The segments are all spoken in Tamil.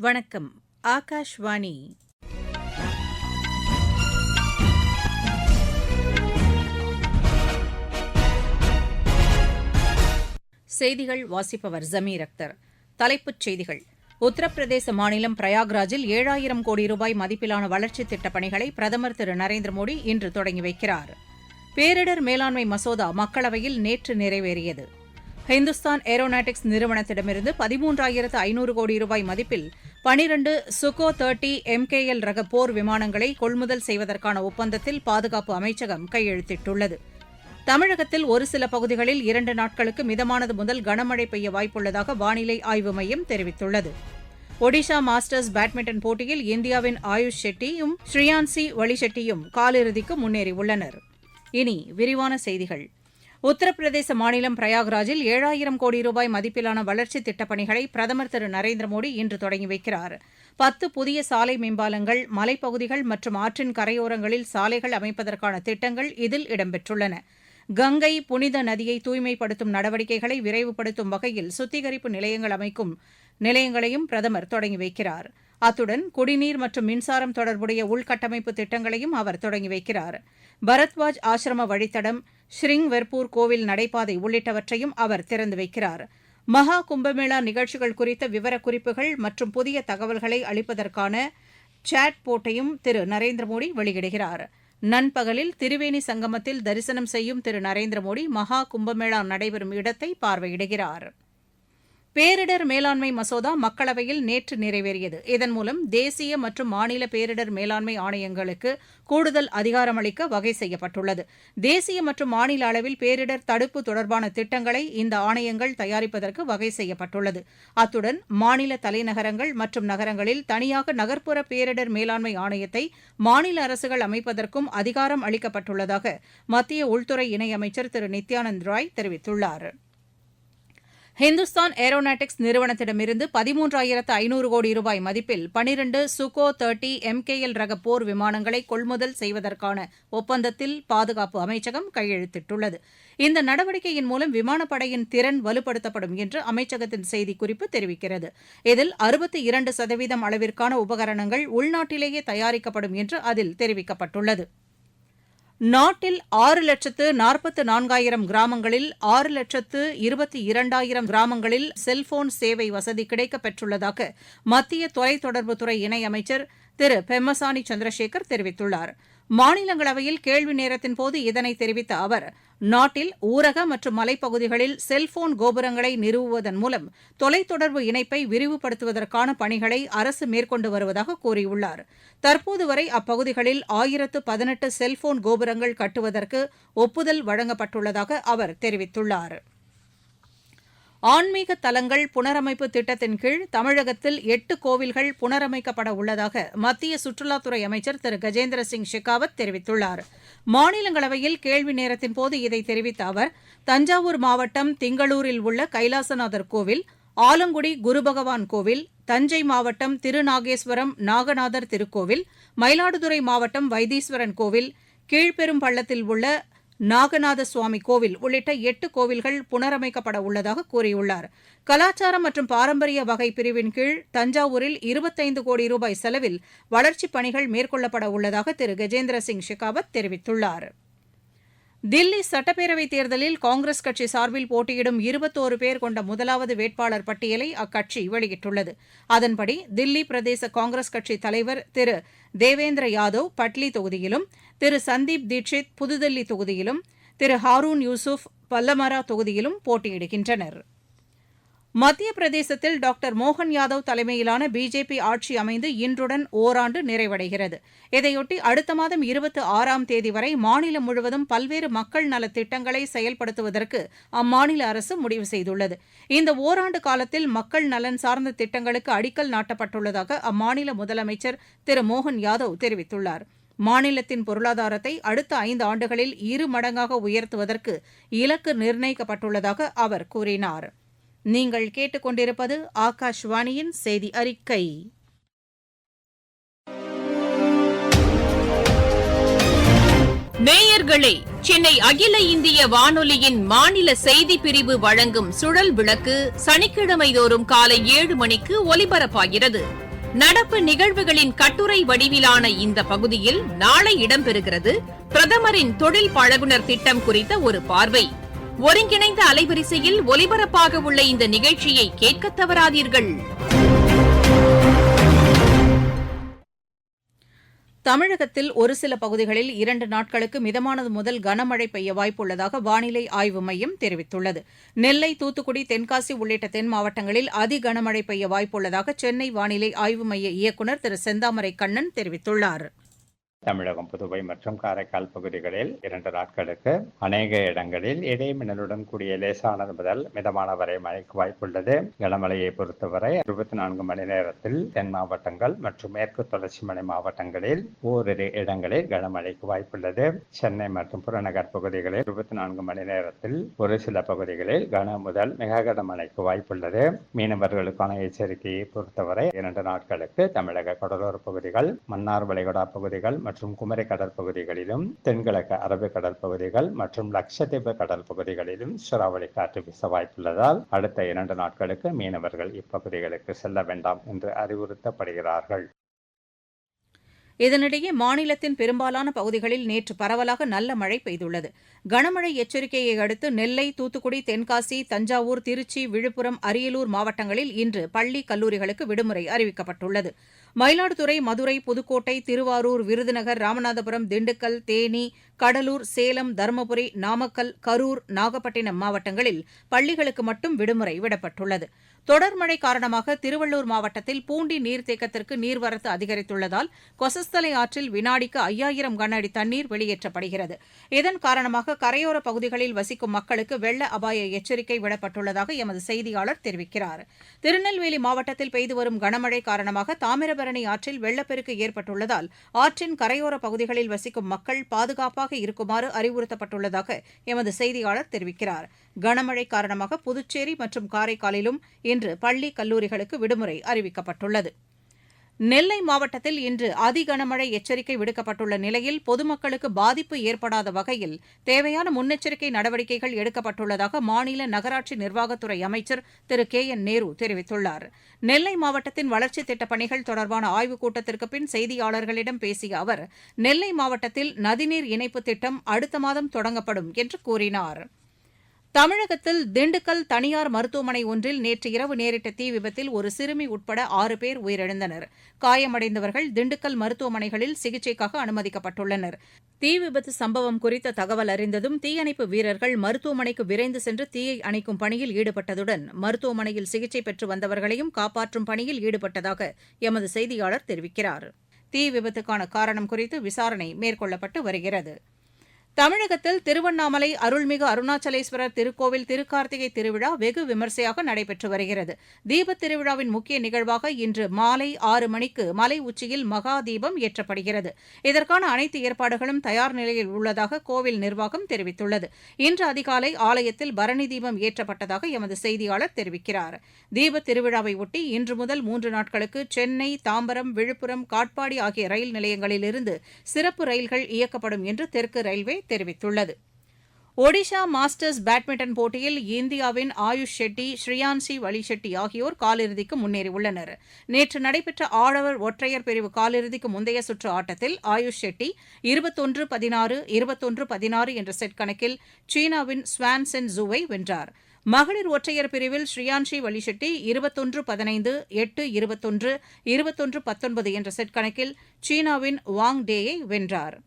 வணக்கம். ஆகாஷ்வாணி. செய்திகள் வாசிப்பவர் ஜமீர் அக்தர். தலைப்புச் செய்திகள். உத்தரப்பிரதேச மாநிலம் பிரயாக்ராஜில் ஏழாயிரம் கோடி ரூபாய் மதிப்பிலான வளர்ச்சித் திட்டப் பணிகளை பிரதமர் திரு நரேந்திர மோடி இன்று தொடங்கி வைக்கிறார். பேரிடர் மேலாண்மை மசோதா மக்களவையில் நேற்று நிறைவேறியது. ஹிந்துஸ்தான் ஏரோநாட்டிக்ஸ் நிறுவனத்திடமிருந்து பதிமூன்றாயிரத்து ஐநூறு கோடி ரூபாய் மதிப்பில் பனிரண்டு சுகோ தேர்ட்டி எம்கேஎல் ரக போர் விமானங்களை கொள்முதல் செய்வதற்கான ஒப்பந்தத்தில் பாதுகாப்பு அமைச்சகம் கையெழுத்திட்டுள்ளது. தமிழகத்தில் ஒரு சில பகுதிகளில் இரண்டு நாட்களுக்கு மிதமானது முதல் கனமழை பெய்ய வாய்ப்புள்ளதாக வானிலை ஆய்வு மையம் தெரிவித்துள்ளது. ஒடிஷா மாஸ்டர்ஸ் பேட்மிண்டன் போட்டியில் இந்தியாவின் ஆயுஷ் ஷெட்டியும் ஸ்ரீயான்சி வழிஷெட்டியும் காலிறுதிக்கு முன்னேறியுள்ளனர். இனி விரிவான செய்திகள். உத்தரப்பிரதேச மாநிலம் பிரயாக்ராஜில் ஏழாயிரம் கோடி ரூபாய் மதிப்பிலான வளர்ச்சித் திட்டப் பணிகளை பிரதமர் திரு நரேந்திர மோடி இன்று தொடங்கி வைக்கிறார். பத்து புதிய சாலை மேம்பாலங்கள் மலைப்பகுதிகள் மற்றும் ஆற்றின் கரையோரங்களில் சாலைகள் அமைப்பதற்கான திட்டங்கள் இதில் இடம்பெற்றுள்ளன. கங்கை புனித நதியை தூய்மைப்படுத்தும் நடவடிக்கைகளை விரைவுபடுத்தும் வகையில் சுத்திகரிப்பு நிலையங்கள் அமைக்கும் நிலையங்களையும் பிரதமர் தொடங்கி வைக்கிறார். அத்துடன் குடிநீர் மற்றும் மின்சாரம் தொடர்புடைய உள்கட்டமைப்பு திட்டங்களையும் அவர் தொடங்கி வைக்கிறார். பரத்வாஜ் ஆசிரம வழித்தடம் ஸ்ரீங்வெர்பூர் கோவில் நடைபாதை உள்ளிட்டவற்றையும் அவர் திறந்து வைக்கிறார். மகா கும்பமேளா நிகழ்ச்சிகள் குறித்த விவரக்குறிப்புகள் மற்றும் புதிய தகவல்களை அளிப்பதற்கான சாட் போட்டையும் திரு. நரேந்திர மோடி வெளியிடுகிறார். நண்பகலில் திரிவேணி சங்கமத்தில் தரிசனம் செய்யும் திரு. நரேந்திர மோடி மகா கும்பமேளா நடைபெறும் இடத்தை பார்வையிடுகிறார். பேரிடர் மேலாண்மை மசோதா மக்களவையில் நேற்று நிறைவேறியது. இதன் மூலம் தேசிய மற்றும் மாநில பேரிடர் மேலாண்மை ஆணையங்களுக்கு கூடுதல் அதிகாரமளிக்க வகை செய்யப்பட்டுள்ளது. தேசிய மற்றும் மாநில அளவில் பேரிடர் தடுப்பு தொடர்பான திட்டங்களை இந்த ஆணையங்கள் தயாரிப்பதற்கு வகை செய்யப்பட்டுள்ளது. அத்துடன் மாநில தலைநகரங்கள் மற்றும் நகரங்களில் தனியாக நகர்ப்புற பேரிடர் மேலாண்மை ஆணையத்தை மாநில அரசுகள் அமைப்பதற்கும் அதிகாரம் அளிக்கப்பட்டுள்ளதாக மத்திய உள்துறை இணையமைச்சர் திரு நித்யானந்த் ராய் தெரிவித்துள்ளாா் ஹிந்துஸ்தான் ஏரோநாட்டிக்ஸ் நிறுவனத்திடமிருந்து பதிமூன்றாயிரத்து ஐநூறு கோடி ரூபாய் மதிப்பில் பனிரண்டு சுகோ தேர்ட்டி எம்கேஎல் ரக போர் விமானங்களை கொள்முதல் செய்வதற்கான ஒப்பந்தத்தில் பாதுகாப்பு அமைச்சகம் கையெழுத்திட்டுள்ளது. இந்த நடவடிக்கையின் மூலம் விமானப்படையின் திறன் வலுப்படுத்தப்படும் என்று அமைச்சகத்தின் செய்திக்குறிப்பு தெரிவிக்கிறது. இதில் அறுபத்தி இரண்டு சதவீதம் அளவிற்கான உபகரணங்கள் உள்நாட்டிலேயே தயாரிக்கப்படும் என்று அதில் தெரிவிக்கப்பட்டுள்ளது. நாட்டில் ஆறு லட்சத்து நாற்பத்து நான்காயிரம் கிராமங்களில் ஆறு லட்சத்து இருபத்தி இரண்டாயிரம் கிராமங்களில் செல்போன் சேவை வசதி கிடைக்கப் பெற்றுள்ளதாக மத்திய தொலைத்தொடர்புத்துறை இணையமைச்சர் திரு பெம்மசானி சந்திரசேகர் தெரிவித்துள்ளார். மாநிலங்களவையில் கேள்வி நேரத்தின்போது இதனை தெரிவித்த அவர் நாட்டில் ஊரக மற்றும் மலைப்பகுதிகளில் செல்போன் கோபுரங்களை நிறுவுவதன் மூலம் தொலைத்தொடர்பு இணைப்பை விரிவுபடுத்துவதற்கான பணிகளை அரசு மேற்கொண்டு வருவதாக கூறியுள்ளார். தற்போது வரை அப்பகுதிகளில் ஆயிரத்து பதினெட்டு செல்போன் கோபுரங்கள் கட்டுவதற்கு ஒப்புதல் வழங்கப்பட்டுள்ளதாக அவர் தெரிவித்துள்ளாா் ஆன்மீக தலங்கள் புனரமைப்பு திட்டத்தின் கீழ் தமிழகத்தில் எட்டு கோவில்கள் புனரமைக்கப்பட உள்ளதாக மத்திய சுற்றுலாத்துறை அமைச்சர் திரு. கஜேந்திர சிங் ஷெகாவத் தெரிவித்துள்ளார். மாநிலங்களவையில் கேள்வி நேரத்தின்போது இதை தெரிவித்த அவர் தஞ்சாவூர் மாவட்டம் திங்களூரில் உள்ள கைலாசநாதர் கோவில் ஆலங்குடி குருபகவான் கோவில் தஞ்சை மாவட்டம் திருநாகேஸ்வரம் நாகநாதர் திருக்கோவில் மயிலாடுதுறை மாவட்டம் வைத்தீஸ்வரன் கோவில் கீழ்பெரும்பள்ளத்தில் உள்ள நாகநாத சுவாமி கோவில் உள்ளிட்ட எட்டு கோவில்கள் புனரமைக்கப்பட உள்ளதாக கூறியுள்ளார். கலாச்சாரம் மற்றும் பாரம்பரிய வகை பிரிவின் கீழ் தஞ்சாவூரில் இருபத்தைந்து கோடி ரூபாய் செலவில் வளர்ச்சிப் பணிகள் மேற்கொள்ளப்பட உள்ளதாக திரு கஜேந்திர சிங் ஷெகாவத் தெரிவித்துள்ளார். தில்லி சட்டப்பேரவைத் தேர்தலில் காங்கிரஸ் கட்சி சார்பில் போட்டியிடும் இருபத்தோரு பேர் கொண்ட முதலாவது வேட்பாளர் பட்டியலை அக்கட்சி வெளியிட்டுள்ளது. அதன்படி தில்லி பிரதேச காங்கிரஸ் கட்சி தலைவர் திரு தேவேந்திர யாதவ் பட்லி தொகுதியிலும் திரு சந்தீப் தீட்சித் புதுதில்லி தொகுதியிலும் திரு ஹாரூன் யூசுப் பல்லமரா தொகுதியிலும் போட்டியிடுகின்றனர். மத்திய பிரதேசத்தில் டாக்டர் மோகன் யாதவ் தலைமையிலான பிஜேபி ஆட்சி அமைந்து இன்றுடன் ஓராண்டு நிறைவடைகிறது. இதையொட்டி அடுத்த மாதம் இருபத்தி ஆறாம் தேதி வரை மாநிலம் முழுவதும் பல்வேறு மக்கள் நலத் திட்டங்களை செயல்படுத்துவதற்கு அம்மாநில அரசு முடிவு செய்துள்ளது. இந்த ஓராண்டு காலத்தில் மக்கள் நலன் சார்ந்த திட்டங்களுக்கு அடிக்கல் நாட்டப்பட்டுள்ளதாக அம்மாநில முதலமைச்சர் திரு மோகன் யாதவ் தெரிவித்துள்ளார். மாநிலத்தின் பொருளாதாரத்தை அடுத்த ஐந்து ஆண்டுகளில் இரு மடங்காக உயர்த்துவதற்கு இலக்கு நிர்ணயிக்கப்பட்டுள்ளதாக அவர் கூறினார். நீங்கள் கேட்டுக்கொண்டிருப்பது ஆகாஷ்வாணியின் செய்தி அறிக்கை. நேயர்களே சென்னை அகில இந்திய வானொலியின் மாநில செய்தி பிரிவு வழங்கும் சுழல் விளக்கு சனிக்கிழமை தோறும் காலை ஏழு மணிக்கு ஒலிபரப்பாகிறது. நடப்பு நிகழ்வுகளின் கட்டுரை வடிவிலான இந்த பகுதியில் நாளை இடம்பெறுகிறது. பிரதமரின் தொழில் பழகுனர் திட்டம் குறித்த ஒரு பார்வை. ஒருங்கிணைந்த அலைவரிசையில் ஒலிபரப்பாக உள்ள இந்த நிகழ்ச்சியை கேட்க தவறாதீர்கள். தமிழகத்தில் ஒரு சில பகுதிகளில் இரண்டு நாட்களுக்கு மிதமானது முதல் கனமழை பெய்ய வாய்ப்புள்ளதாக வானிலை ஆய்வு மையம் தெரிவித்துள்ளது. நெல்லை தூத்துக்குடி தென்காசி உள்ளிட்ட தென் மாவட்டங்களில் அதி கனமழை பெய்ய வாய்ப்புள்ளதாக சென்னை வானிலை ஆய்வு மைய இயக்குநர் திரு செந்தாமரை கண்ணன் தெரிவித்துள்ளார். தமிழகம் புதுவை மற்றும் காரைக்கால் பகுதிகளில் இரண்டு நாட்களுக்கு அநேக இடங்களில் இடைமின்னலுடன் கூடிய லேசானது முதல் மிதமான வரை மழைக்கு வாய்ப்புள்ளது. கனமழையை பொறுத்தவரை இருபத்தி நான்கு மணி நேரத்தில் தென் மாவட்டங்கள் மற்றும் மேற்கு தொடர்ச்சி மலை மாவட்டங்களில் ஓரிரு இடங்களில் கனமழைக்கு வாய்ப்புள்ளது. சென்னை மற்றும் புறநகர் பகுதிகளில் இருபத்தி நான்கு மணி நேரத்தில் ஒரு சில பகுதிகளில் கன முதல் மிக கனமழைக்கு வாய்ப்புள்ளது. மீனவர்களுக்கான எச்சரிக்கையை பொறுத்தவரை இரண்டு நாட்களுக்கு தமிழக கடலோர பகுதிகள் மன்னார் வளைகுடா பகுதிகள் மற்றும் குமரி கடற்பகுதிகளிலும் தென்கிழக்கு அரபு கடற்பகுதிகள் மற்றும் லட்சத்தீவு கடல் பகுதிகளிலும் சூறாவளி காற்று வீச வாய்ப்புள்ளதால் அடுத்த இரண்டு நாட்களுக்கு மீனவர்கள் இப்பகுதிகளுக்கு செல்ல வேண்டாம் என்று அறிவுறுத்தப்படுகிறார்கள். இதனிடையே மாநிலத்தின் பெரும்பாலான பகுதிகளில் நேற்று பரவலாக நல்ல மழை பெய்துள்ளது. கனமழை எச்சரிக்கையை அடுத்து நெல்லை தூத்துக்குடி தென்காசி தஞ்சாவூர் திருச்சி விழுப்புரம் அரியலூர் மாவட்டங்களில் இன்று பள்ளி கல்லூரிகளுக்கு விடுமுறை அறிவிக்கப்பட்டுள்ளது. மயிலாடுதுறை மதுரை புதுக்கோட்டை திருவாரூர் விருதுநகர் ராமநாதபுரம் திண்டுக்கல் தேனி கடலூர் சேலம் தருமபுரி நாமக்கல் கரூர் நாகப்பட்டினம் மாவட்டங்களில் பள்ளிகளுக்கு மட்டும் விடுமுறை விடப்பட்டுள்ளது. தொடர் மழை காரணமாக திருவள்ளூர் மாவட்டத்தில் பூண்டி நீர்த்தேக்கத்திற்கு நீர்வரத்து அதிகரித்துள்ளதால் கொசஸ்தலை ஆற்றில் வினாடிக்கு ஐயாயிரம் கன அடி தண்ணீர் வெளியேற்றப்படுகிறது. இதன் காரணமாக கரையோர பகுதிகளில் வசிக்கும் மக்களுக்கு வெள்ள அபாய எச்சரிக்கை விடப்பட்டுள்ளதாக எமது செய்தியாளர் தெரிவிக்கிறார். திருநெல்வேலி மாவட்டத்தில் பெய்து வரும் கனமழை காரணமாக தாமிரபரணி ஆற்றில் வெள்ளப்பெருக்கு ஏற்பட்டுள்ளதால் ஆற்றின் கரையோர பகுதிகளில் வசிக்கும் மக்கள் பாதுகாப்பாக இருக்குமாறு அறிவுறுத்தப்பட்டுள்ளதாக எமது செய்தியாளர் தெரிவிக்கிறார். கனமழை காரணமாக புதுச்சேரி மற்றும் காரைக்காலிலும் இன்று பள்ளி கல்லூரிகளுக்கு விடுமுறை அறிவிக்கப்பட்டுள்ளது. நெல்லை மாவட்டத்தில் இன்று அதிகனமழை எச்சரிக்கை விடுக்கப்பட்டுள்ள நிலையில் பொதுமக்களுக்கு பாதிப்பு ஏற்படாத வகையில் தேவையான முன்னெச்சரிக்கை நடவடிக்கைகள் எடுக்கப்பட்டுள்ளதாக மாநில நகராட்சி நிர்வாகத்துறை அமைச்சர் திரு கே என் நேரு தெரிவித்துள்ளார். நெல்லை மாவட்டத்தின் வளர்ச்சித் திட்டப் பணிகள் தொடர்பான ஆய்வுக் கூட்டத்திற்கு பின் செய்தியாளர்களிடம் பேசிய அவர் நெல்லை மாவட்டத்தில் நதிநீர் இணைப்பு திட்டம் அடுத்த மாதம் தொடங்கப்படும் என்று கூறினார். தமிழகத்தில் திண்டுக்கல் தனியார் மருத்துவமனை ஒன்றில் நேற்று இரவு நேரிட்ட தீ விபத்தில் ஒரு சிறுமி உட்பட ஆறு பேர் உயிரிழந்தனர். காயமடைந்தவர்கள் திண்டுக்கல் மருத்துவமனைகளில் சிகிச்சைக்காக அனுமதிக்கப்பட்டுள்ளனர். தீ விபத்து சம்பவம் குறித்த தகவல் அறிந்ததும் தீயணைப்பு வீரர்கள் மருத்துவமனைக்கு விரைந்து சென்று தீயை அணைக்கும் பணியில் ஈடுபட்டதுடன் மருத்துவமனையில் சிகிச்சை பெற்று வந்தவர்களையும் காப்பாற்றும் பணியில் ஈடுபட்டதாக எமது செய்தியாளர் தெரிவிக்கிறார். தீ விபத்துக்கான காரணம் குறித்து விசாரணை மேற்கொள்ளப்பட்டு வருகிறது. தமிழகத்தில் திருவண்ணாமலை அருள்மிகு அருணாச்சலேஸ்வரர் திருக்கோவில் திருக்கார்த்திகை திருவிழா வெகு விமர்சையாக நடைபெற்று வருகிறது. தீபத் திருவிழாவின் முக்கிய நிகழ்வாக இன்று மாலை ஆறு மணிக்கு மலை உச்சியில் மகா தீபம் ஏற்றப்படுகிறது. இதற்கான அனைத்து ஏற்பாடுகளும் தயார் நிலையில் உள்ளதாக கோவில் நிர்வாகம் தெரிவித்துள்ளது. இன்று அதிகாலை ஆலயத்தில் பரணி தீபம் ஏற்றப்பட்டதாக எமது செய்தியாளர் தெரிவிக்கிறார். தீபத் திருவிழாவை ஒட்டி இன்று முதல் மூன்று நாட்களுக்கு சென்னை தாம்பரம் விழுப்புரம் காட்பாடி ஆகிய ரயில் நிலையங்களிலிருந்து சிறப்பு ரயில்கள் இயக்கப்படும் என்று தெற்கு ரயில்வே தெரிவித்துள்ளது. ஒடிஷா மாஸ்டர்ஸ் பேட்மிண்டன் போட்டியில் இந்தியாவின் ஆயுஷ் ஷெட்டி ஸ்ரீயான்சி வலி ஷெட்டி ஆகியோர் காலிறுதிக்கு முன்னேறியுள்ளனர். நேற்று நடைபெற்ற ஆடவர் ஒற்றையர் பிரிவு காலிறுதிக்கு முந்தைய சுற்று ஆட்டத்தில் ஆயுஷ் ஷெட்டி இருபத்தொன்று பதினாறு இருபத்தொன்று பதினாறு என்ற செட் கணக்கில் சீனாவின் ஸ்வான்சென் ஜூவை வென்றார். மகளிர் ஒற்றையர் பிரிவில் ஸ்ரீயான்ஷி வலிஷெட்டி இருபத்தொன்று பதினைந்து எட்டு இருபத்தொன்று இருபத்தொன்று பத்தொன்பது என்ற செட் கணக்கில் சீனாவின் வாங் டேயை வென்றார்.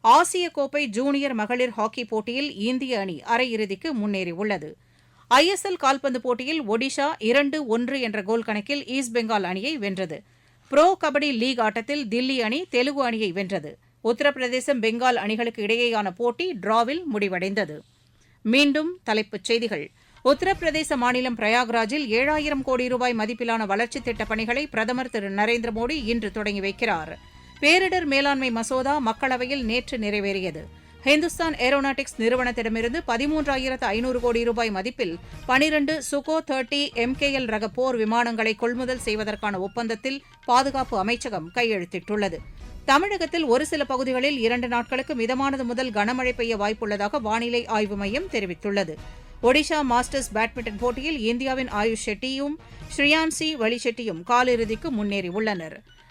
ஆசிய கோப்பை ஜூனியர் மகளிர் ஹாக்கி போட்டியில் இந்திய அணி அரையிறுதிக்கு முன்னேறியுள்ளது. ஐஎஸ்எல் கால்பந்து போட்டியில் ஒடிஷா இரண்டு ஒன்று என்ற கோல் கணக்கில் ஈஸ்ட் பெங்கால் அணியை வென்றது. புரோ கபடி லீக் ஆட்டத்தில் தில்லி அணி தெலுங்கு அணியை வென்றது. உத்தரப்பிரதேசம் பெங்கால் அணிகளுக்கு இடையேயான போட்டி டிராவில் முடிவடைந்தது. மீண்டும் தலைப்புச் செய்திகள். உத்தரப்பிரதேச மாநிலம் பிரயாக்ராஜில் ஏழாயிரம் கோடி ரூபாய் மதிப்பிலான வளர்ச்சித் திட்டப் பணிகளை பிரதமர் திரு நரேந்திர மோடி இன்று தொடங்கி வைக்கிறார். பேரிடர் மேலாண்மை மசோதா மக்களவையில் நேற்று நிறைவேறியது. ஹிந்துஸ்தான் ஏரோநாட்டிக்ஸ் நிறுவனத்திடமிருந்து பதிமூன்றாயிரத்து ஐநூறு கோடி ரூபாய் மதிப்பில் பனிரண்டு சுகோ தேர்ட்டி எம்கேஎல் ரக போர் விமானங்களை கொள்முதல் செய்வதற்கான ஒப்பந்தத்தில் பாதுகாப்பு அமைச்சகம் கையெழுத்திட்டுள்ளது. தமிழகத்தில் ஒரு சில பகுதிகளில் இரண்டு நாட்களுக்கு மிதமானது முதல் கனமழை பெய்ய வாய்ப்புள்ளதாக வானிலை ஆய்வு மையம் தெரிவித்துள்ளது. ஒடிஷா மாஸ்டர்ஸ் பேட்மிண்டன் போட்டியில் இந்தியாவின் ஆயுஷ் ஷெட்டியும் ஸ்ரீயான்சி வலிஷெட்டியும் காலிறுதிக்கு முன்னேறியுள்ளனா்